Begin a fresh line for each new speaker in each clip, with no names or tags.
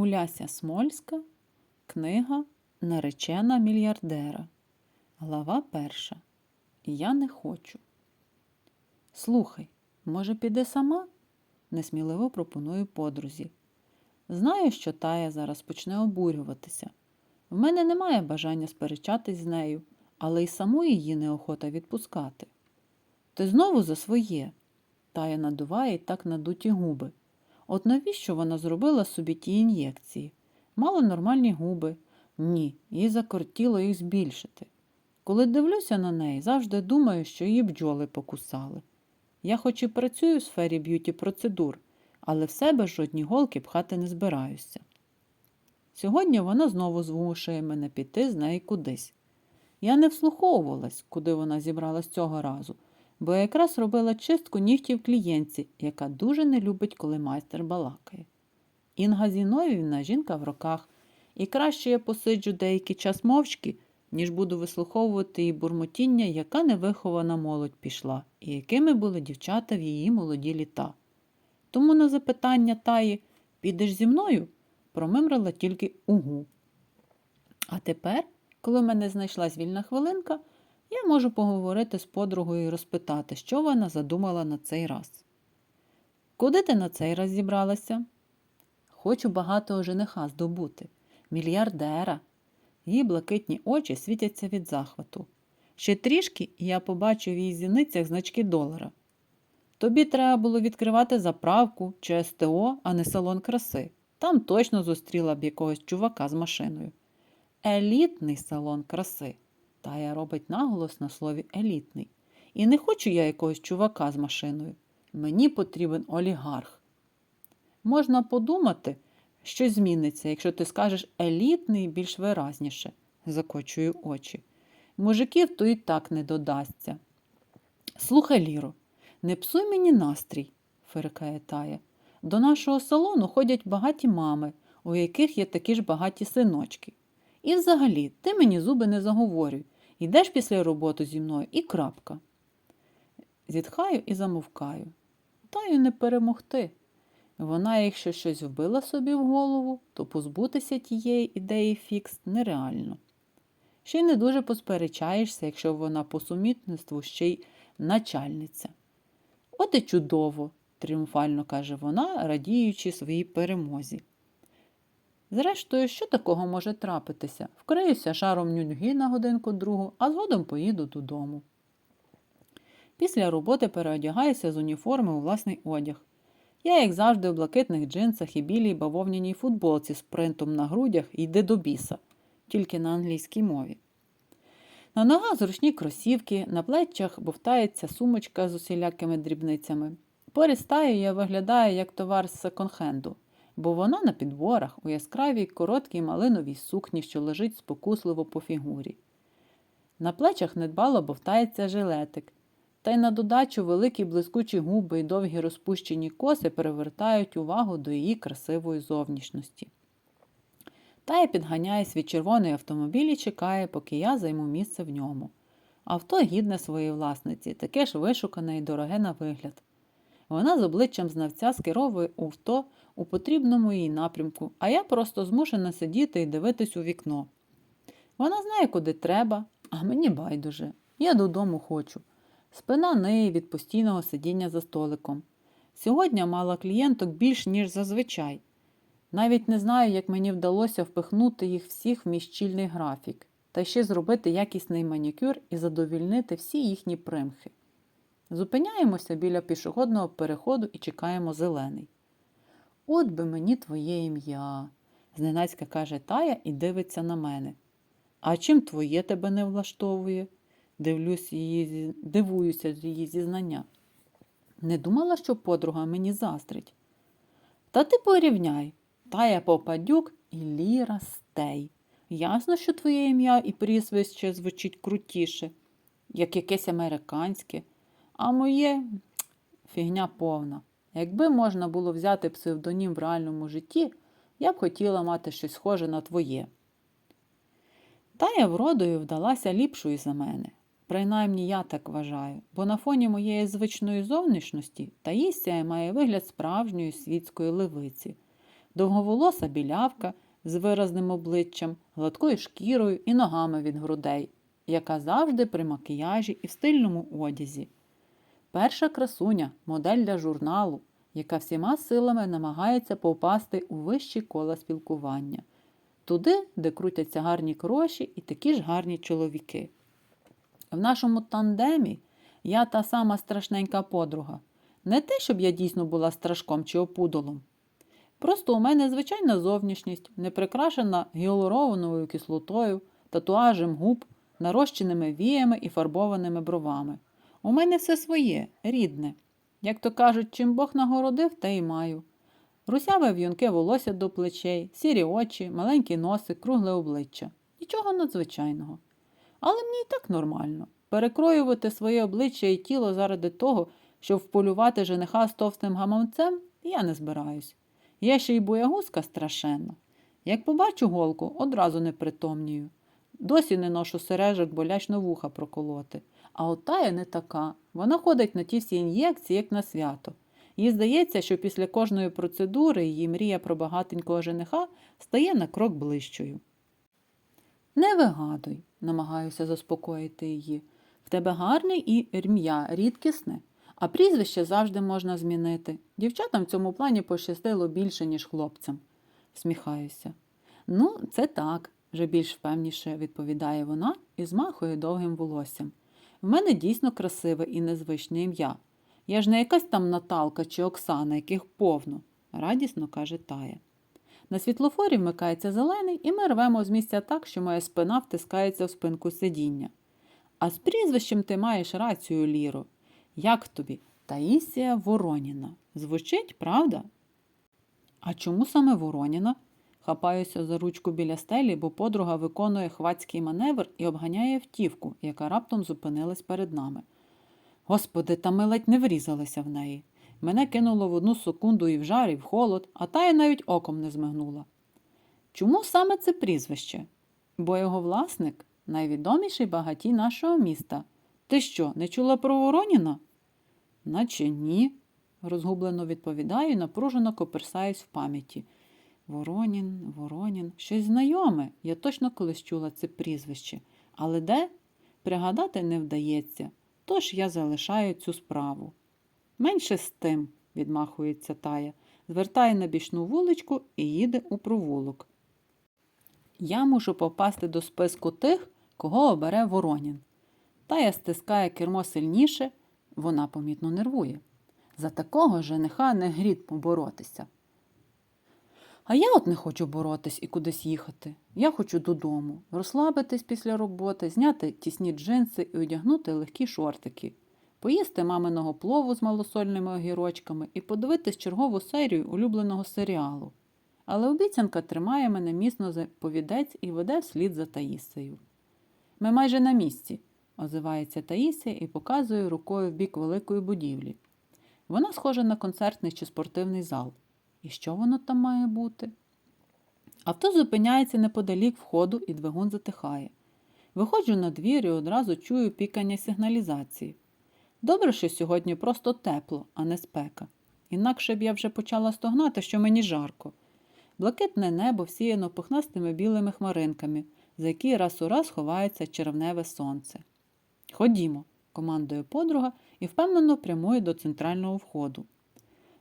Уляся Смольська, книга Наречена мільярдера. Глава перша. Я не хочу. Слухай, може, піде сама? несміливо пропоную подрузі. Знаю, що Тая зараз почне обурюватися. В мене немає бажання сперечатись з нею, але й саму її неохота відпускати. Ти знову за своє. Тая надуває й так надуті губи. От навіщо вона зробила собі ті ін'єкції? Мала нормальні губи. Ні, їй закортіло їх збільшити. Коли дивлюся на неї, завжди думаю, що її бджоли покусали. Я хоч і працюю в сфері б'юті процедур, але в себе жодні голки пхати не збираюся. Сьогодні вона знову змушує мене піти з нею кудись. Я не вслуховувалась, куди вона зібралась цього разу, бо я якраз робила чистку нігтів клієнтці, яка дуже не любить, коли майстер балакає. Інга Зіновівна жінка в роках, і краще я посиджу деякий час мовчки, ніж буду вислуховувати її бурмотіння, яка невихована молодь пішла, і якими були дівчата в її молоді літа. Тому на запитання Таї підеш зі мною промимрила тільки угу. А тепер, коли в мене знайшлась вільна хвилинка, я можу поговорити з подругою і розпитати, що вона задумала на цей раз. Куди ти на цей раз зібралася? Хочу багатого жениха здобути, мільярдера. Її блакитні очі світяться від захвату. Ще трішки, і я побачу в її зіницях значки долара. Тобі треба було відкривати заправку чи СТО, а не салон краси. Там точно зустріла б якогось чувака з машиною. Елітний салон краси. Тая робить наголос на слові елітний. І не хочу я якогось чувака з машиною. Мені потрібен олігарх. Можна подумати, що зміниться, якщо ти скажеш елітний більш виразніше, закочую очі. Мужиків то і так не додасться. Слухай, Ліро, не псуй мені настрій, фиркає Тая. До нашого салону ходять багаті мами, у яких є такі ж багаті синочки. І взагалі, ти мені зуби не заговорюй, йдеш після роботи зі мною і крапка. Зітхаю і замовкаю. Таю не перемогти. Вона, якщо щось вбила собі в голову, то позбутися тієї ідеї фікс нереально. Ще й не дуже посперечаєшся, якщо вона по сумітництву ще й начальниця. От і чудово, тріумфально каже вона, радіючи своїй перемозі. Зрештою, що такого може трапитися? Вкриюся шаром нюньги на годинку другу, а згодом поїду додому. Після роботи переодягаюся з уніформи у власний одяг. Я, як завжди, у блакитних джинсах і білій бавовняній футболці з принтом на грудях йде до біса, тільки на англійській мові. На ногах зручні кросівки, на плечах бовтається сумочка з усілякими дрібницями. Поряд стаю я виглядаю як товар з секонд-хенду, бо вона на підборах у яскравій короткій малиновій сукні, що лежить спокусливо по фігурі. На плечах недбало бовтається жилетик, та й на додачу великі блискучі губи й довгі розпущені коси перевертають увагу до її красивої зовнішності. Тая підганяє свій червоний автомобіль і чекає, поки я займу місце в ньому. Авто гідне своєї власниці, таке ж вишукане і дороге на вигляд. Вона з обличчям знавця скеровує авто у потрібному їй напрямку, а я просто змушена сидіти і дивитись у вікно. Вона знає, куди треба, а мені байдуже. Я додому хочу. Спина неї від постійного сидіння за столиком. Сьогодні мала клієнток більш, ніж зазвичай. Навіть не знаю, як мені вдалося впихнути їх всіх в мій щільний графік, та ще зробити якісний манікюр і задовільнити всі їхні примхи. Зупиняємося біля пішохідного переходу і чекаємо зелений. От би мені твоє ім'я, зненацька каже Тая і дивиться на мене. А чим твоє тебе не влаштовує? Дивлюсь її, дивуюся з її зізнання. Не думала, що подруга мені заздрить. Та ти порівняй. Тая Попадюк і Ліра Стей. Ясно, що твоє ім'я і прізвище звучить крутіше, як якесь американське, а моє фігня повна. Якби можна було взяти псевдонім в реальному житті, я б хотіла мати щось схоже на твоє. Тая вродою вдалася ліпшою за мене. Принаймні я так вважаю, бо на фоні моєї звичної зовнішності Таїсія має вигляд справжньої світської левиці. довговолоса білявка з виразним обличчям, гладкою шкірою і ногами від грудей, яка завжди при макіяжі і в стильному одязі. Перша красуня, модель для журналу, яка всіма силами намагається попасти у вищі кола спілкування, туди, де крутяться гарні гроші і такі ж гарні чоловіки. В нашому тандемі я та сама страшненька подруга. Не те, щоб я дійсно була страшком чи опудолом. Просто у мене звичайна зовнішність, не прикрашена гіалуроновою кислотою, татуажем губ, нарощеними віями і фарбованими бровами. У мене все своє, рідне. Як то кажуть, чим Бог нагородив, те й маю. Русяве в'юнке волосся до плечей, сірі очі, маленький носик, кругле обличчя. Нічого надзвичайного. Але мені і так нормально. Перекроювати своє обличчя і тіло заради того, щоб вполювати жениха з товстим гаманцем, я не збираюсь. Я ще й боягузка страшенна. Як побачу голку, одразу не притомнюю. Досі не ношу сережок, бо лячно вуха проколоти. А от тая не така. Вона ходить на ті всі ін'єкції, як на свято. Їй здається, що після кожної процедури її мрія про багатенького жениха стає на крок ближчою. Не вигадуй, намагаюся заспокоїти її. В тебе гарне і ім'я, рідкісне, а прізвище завжди можна змінити. Дівчатам в цьому плані пощастило більше, ніж хлопцям. Всміхаюся. Ну, це так, вже більш впевніше відповідає вона і змахує довгим волоссям. В мене дійсно красиве і незвичне ім'я. Я ж не якась там Наталка чи Оксана, яких повно, радісно каже Тая. На світлофорі вмикається зелений, і ми рвемо з місця так, що моя спина втискається в спинку сидіння. А з прізвищем ти маєш рацію, Ліро. Як тобі? Таїсія Вороніна. Звучить, правда? А чому саме Вороніна? Хапаюся за ручку біля стелі, бо подруга виконує хвацький маневр і обганяє автівку, яка раптом зупинилась перед нами. Господи, та ми ледь не врізалися в неї. Мене кинуло в одну секунду і в жар, і в холод, а та й навіть оком не змигнула. Чому саме це прізвище? Бо його власник найвідоміший багатій нашого міста. Ти що, не чула про Вороніна? Наче ні, розгублено відповідаю і напружено коперсаюсь в пам'яті. Воронін, Воронін, щось знайоме. Я точно колись чула це прізвище. Але де? Пригадати не вдається, тож я залишаю цю справу. Менше з тим, відмахується Тая, звертає на бічну вуличку і їде у провулок. Я мушу попасти до списку тих, кого обере Воронін. Тая стискає кермо сильніше, вона помітно нервує. За такого жениха не грід поборотися. А я от не хочу боротись і кудись їхати. Я хочу додому, розслабитись після роботи, зняти тісні джинси і одягнути легкі шортики, поїсти маминого плову з малосольними огірочками і подивитись чергову серію улюбленого серіалу. Але обіцянка тримає мене міцно за повідець і веде вслід за Таїсею. Ми майже на місці, озивається Таїсія і показує рукою в бік великої будівлі. Вона схожа на концертний чи спортивний зал. І що воно там має бути? Авто зупиняється неподалік входу і двигун затихає. Виходжу на двір і одразу чую пікання сигналізації. Добре, що сьогодні просто тепло, а не спека. Інакше б я вже почала стогнати, що мені жарко. Блакитне небо всіяно пухнастими білими хмаринками, за які раз у раз ховається червневе сонце. Ходімо, командує подруга і впевнено прямує до центрального входу.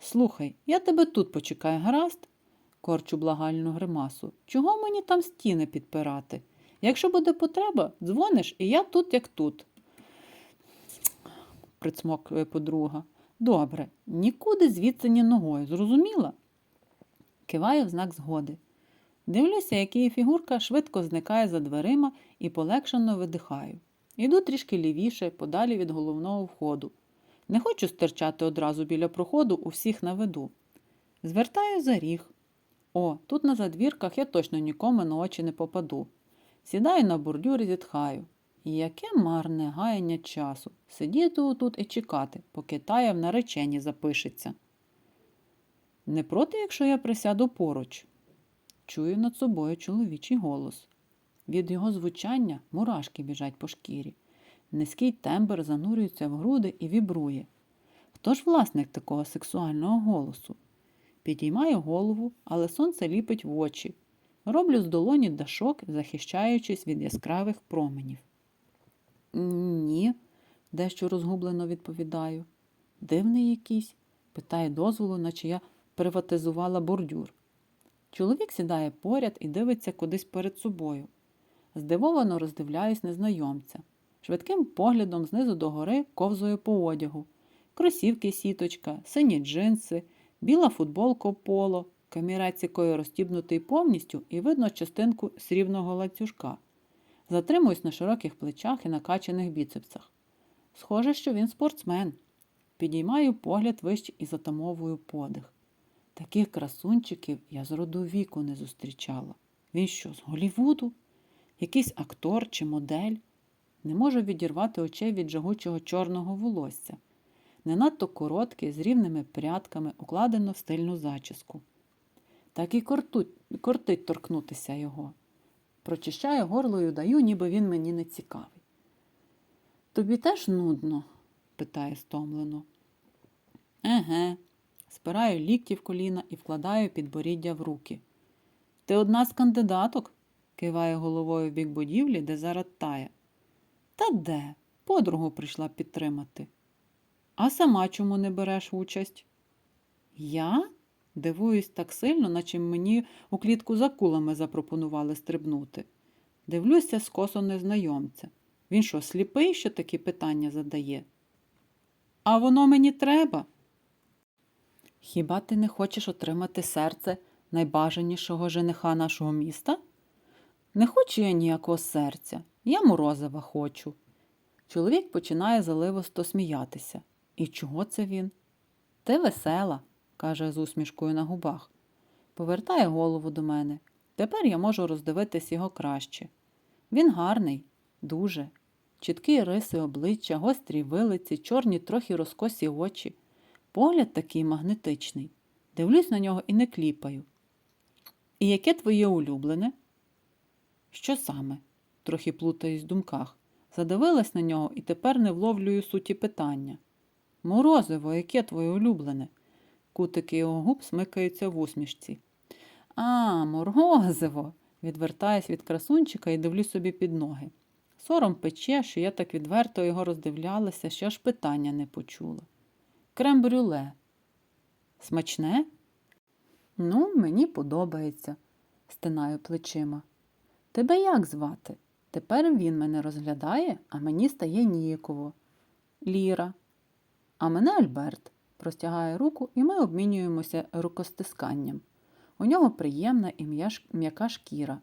Слухай, я тебе тут почекаю, гаразд? корчу благальну гримасу. Чого мені там стіни підпирати? Якщо буде потреба, дзвониш, і я тут, як тут. прицмокує подруга. Добре, нікуди звідси ні ногою, зрозуміла? Киваю в знак згоди. Дивлюся, як її фігурка швидко зникає за дверима і полегшено видихаю. Іду трішки лівіше, подалі від головного входу. Не хочу стирчати одразу біля проходу у всіх на виду. Звертаю за ріг. О, тут на задвірках я точно нікому на очі не попаду. Сідаю на бордюр і зітхаю. Яке марне гаяння часу сидіти тут і чекати, поки тая в нареченні запишеться. Не проти, якщо я присяду поруч. Чую над собою чоловічий голос. Від його звучання мурашки біжать по шкірі. Низький тембр занурюється в груди і вібрує. Хто ж власник такого сексуального голосу? Підіймаю голову, але сонце ліпить в очі. Роблю з долоні дашок, захищаючись від яскравих променів. Ні, дещо розгублено відповідаю. Дивний якийсь, питає дозволу, наче я приватизувала бордюр. Чоловік сідає поряд і дивиться кудись перед собою. Здивовано роздивляюсь незнайомця. Швидким поглядом знизу до гори ковзою по одягу. Кросівки сіточка, сині джинси, біла футболка поло, камірець розтібнутий повністю і видно частинку срібного ланцюжка. Затримуюсь на широких плечах і накачаних біцепсах. Схоже, що він спортсмен. Підіймаю погляд вище і затамовую подих. Таких красунчиків я з роду віку не зустрічала. Він що, з Голівуду? Якийсь актор чи модель? Не можу відірвати очей від жагучого чорного волосся. Не надто короткий, з рівними прядками, укладено в стильну зачіску. Так і кортуть, кортить торкнутися його. Прочищаю горло і удаю, ніби він мені не цікавий. Тобі теж нудно? питає стомлено. Еге, спираю лікті в коліна і вкладаю підборіддя в руки. Ти одна з кандидаток? киває головою в бік будівлі, де зараз тає. Та де? Подругу прийшла підтримати. А сама чому не береш участь? Я? Дивуюсь так сильно, наче мені у клітку за кулами запропонували стрибнути. Дивлюся скосо незнайомця. Він що, сліпий, що такі питання задає? А воно мені треба. Хіба ти не хочеш отримати серце найбажанішого жениха нашого міста? Не хочу я ніякого серця, я морозива хочу. Чоловік починає заливосто сміятися. І чого це він? Ти весела, каже з усмішкою на губах. Повертає голову до мене. Тепер я можу роздивитись його краще. Він гарний, дуже. Чіткі риси обличчя, гострі вилиці, чорні трохи розкосі очі. Погляд такий магнетичний. Дивлюсь на нього і не кліпаю. І яке твоє улюблене? Що саме? Трохи плутаюсь в думках. Задивилась на нього і тепер не вловлюю суті питання. Морозиво, яке твоє улюблене? Кутики його губ смикаються в усмішці. А, морозиво. Відвертаюсь від красунчика і дивлюсь собі під ноги. Сором пече, що я так відверто його роздивлялася, що аж питання не почула. Крем-брюле. Смачне? Ну, мені подобається, стинаю плечима. Тебе як звати? Тепер він мене розглядає, а мені стає ніяково. Ліра. А мене Альберт простягає руку, і ми обмінюємося рукостисканням. У нього приємна і м'яка шкіра,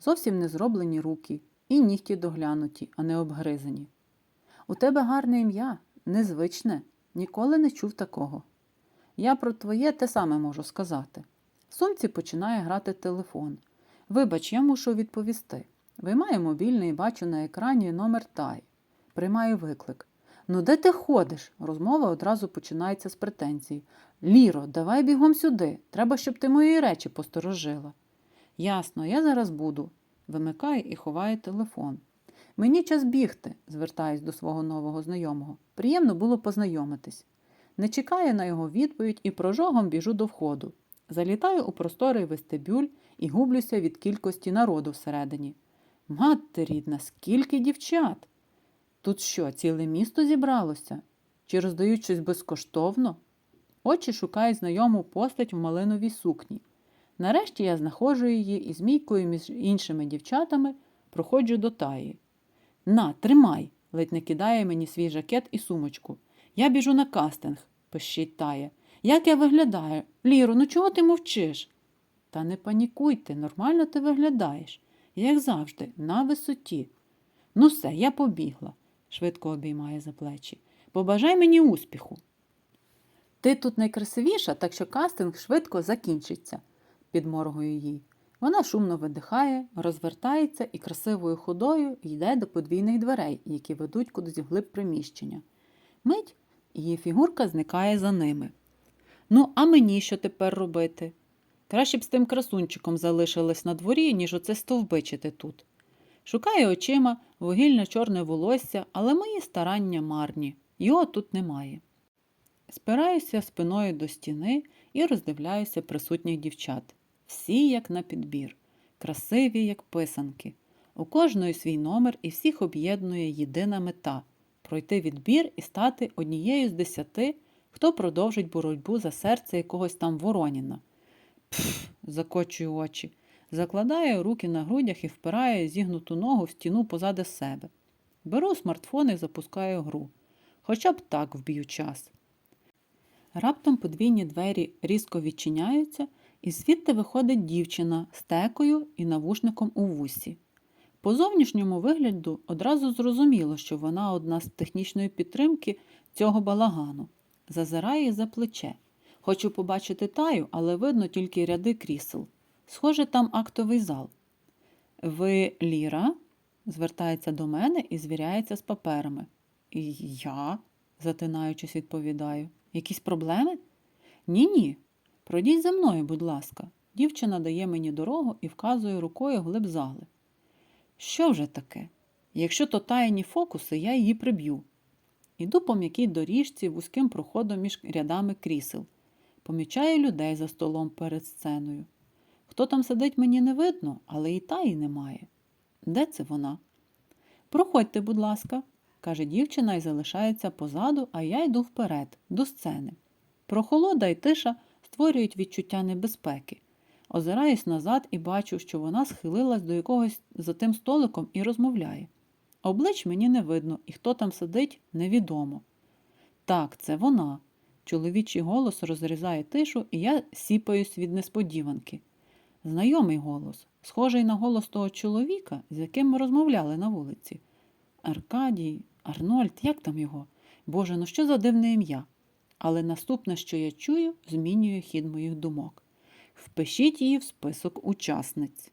зовсім не зроблені руки, і нігті доглянуті, а не обгризані. У тебе гарне ім'я, незвичне, ніколи не чув такого. Я про твоє те саме можу сказати. Сумці починає грати телефон. Вибач, я мушу відповісти. Виймаю мобільний бачу на екрані номер Тай. Приймаю виклик. Ну, де ти ходиш? Розмова одразу починається з претензій. Ліро, давай бігом сюди. Треба, щоб ти мої речі посторожила. Ясно, я зараз буду. Вимикає і ховає телефон. Мені час бігти, звертаюсь до свого нового знайомого. Приємно було познайомитись. Не чекаю на його відповідь і прожогом біжу до входу. Залітаю у просторий вестибюль і гублюся від кількості народу всередині. Мати рідна, скільки дівчат! Тут що, ціле місто зібралося? Чи роздають щось безкоштовно? Очі шукають знайому постать в малиновій сукні. Нарешті я знаходжу її і змійкою між іншими дівчатами проходжу до таї. На, тримай, ледь не кидає мені свій жакет і сумочку. Я біжу на кастинг, пищить тая. Як я виглядаю? Ліро, ну чого ти мовчиш? Та не панікуйте, нормально ти виглядаєш, як завжди, на висоті. Ну все, я побігла, швидко обіймає за плечі. Побажай мені успіху. Ти тут найкрасивіша, так що кастинг швидко закінчиться, підморгую їй. Вона шумно видихає, розвертається і красивою ходою йде до подвійних дверей, які ведуть кудись вглиб приміщення. Мить її фігурка зникає за ними. Ну, а мені що тепер робити? Краще б з тим красунчиком залишилась на дворі, ніж оце стовбичити тут. Шукаю очима вугільно-чорне волосся, але мої старання марні. Його тут немає. Спираюся спиною до стіни і роздивляюся присутніх дівчат. Всі як на підбір, красиві, як писанки. У кожної свій номер і всіх об'єднує єдина мета пройти відбір і стати однією з десяти, хто продовжить боротьбу за серце якогось там Вороніна. Закочую очі. Закладаю руки на грудях і впираю зігнуту ногу в стіну позади себе. Беру смартфон і запускаю гру. Хоча б так вб'ю час. Раптом подвійні двері різко відчиняються, і звідти виходить дівчина з текою і навушником у вусі. По зовнішньому вигляду одразу зрозуміло, що вона одна з технічної підтримки цього балагану. Зазирає за плече. Хочу побачити таю, але видно тільки ряди крісел. Схоже, там актовий зал. Ви Ліра? звертається до мене і звіряється з паперами. І я, затинаючись, відповідаю. Якісь проблеми? Ні, ні. Пройдіть за мною, будь ласка. Дівчина дає мені дорогу і вказує рукою глиб зали. Що вже таке? Якщо то таєні фокуси, я її приб'ю. Іду по м'якій доріжці вузьким проходом між рядами крісел. Помічаю людей за столом перед сценою. Хто там сидить, мені не видно, але і таї немає. Де це вона? Проходьте, будь ласка, каже дівчина і залишається позаду, а я йду вперед, до сцени. Прохолода і тиша створюють відчуття небезпеки. Озираюсь назад і бачу, що вона схилилась до якогось за тим столиком і розмовляє. Облич мені не видно, і хто там сидить, невідомо. Так, це вона. Чоловічий голос розрізає тишу, і я сіпаюсь від несподіванки. Знайомий голос, схожий на голос того чоловіка, з яким ми розмовляли на вулиці. Аркадій, Арнольд, як там його? Боже, ну що за дивне ім'я? Але наступне, що я чую, змінює хід моїх думок. Впишіть її в список учасниць.